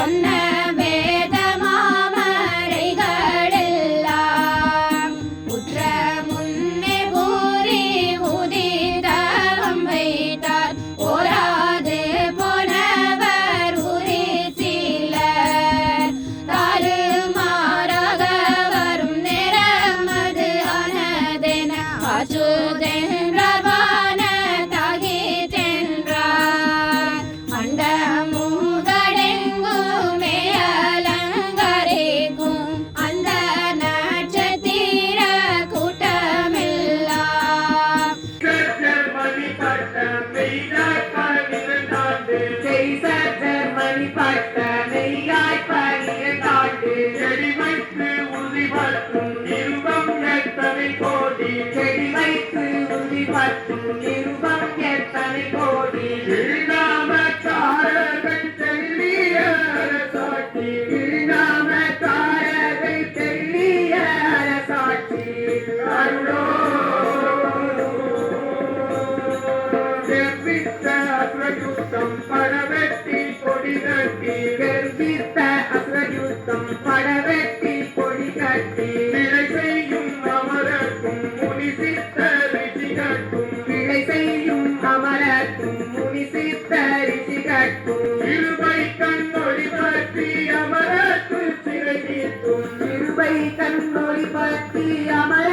சொன்ன பட்ட நெய்யாய் பனிரண்டாண்டு செடி வைத்து உறுதி பற்றும் நிருபம் எத்தனை கோடி செடி வைத்து உறுதி பற்றும் நிருபம் எத்தனை கோடி திருநாமக்காரர்கள் தெல்லிய அரசாட்சி திருநாமக்காரரை தெள்ளிய அரசாட்சி அருளோ செவ்வித்த பிரயுத்தம் படவெட்டி கொடி கட்டி கர்ப்பித்த அசுரயுத்தம் படவெட்டி பொடி கட்டி விலை செய்யும் அமரக்கும் முனி சித்த ரிஷி கட்டும் விளை செய்யும் அமரக்கும் முனி சித்த ரிஷி கட்டும் இருபை கண்ணொளி பற்றி அமரத்து சிறை நீட்டும் பற்றி அமர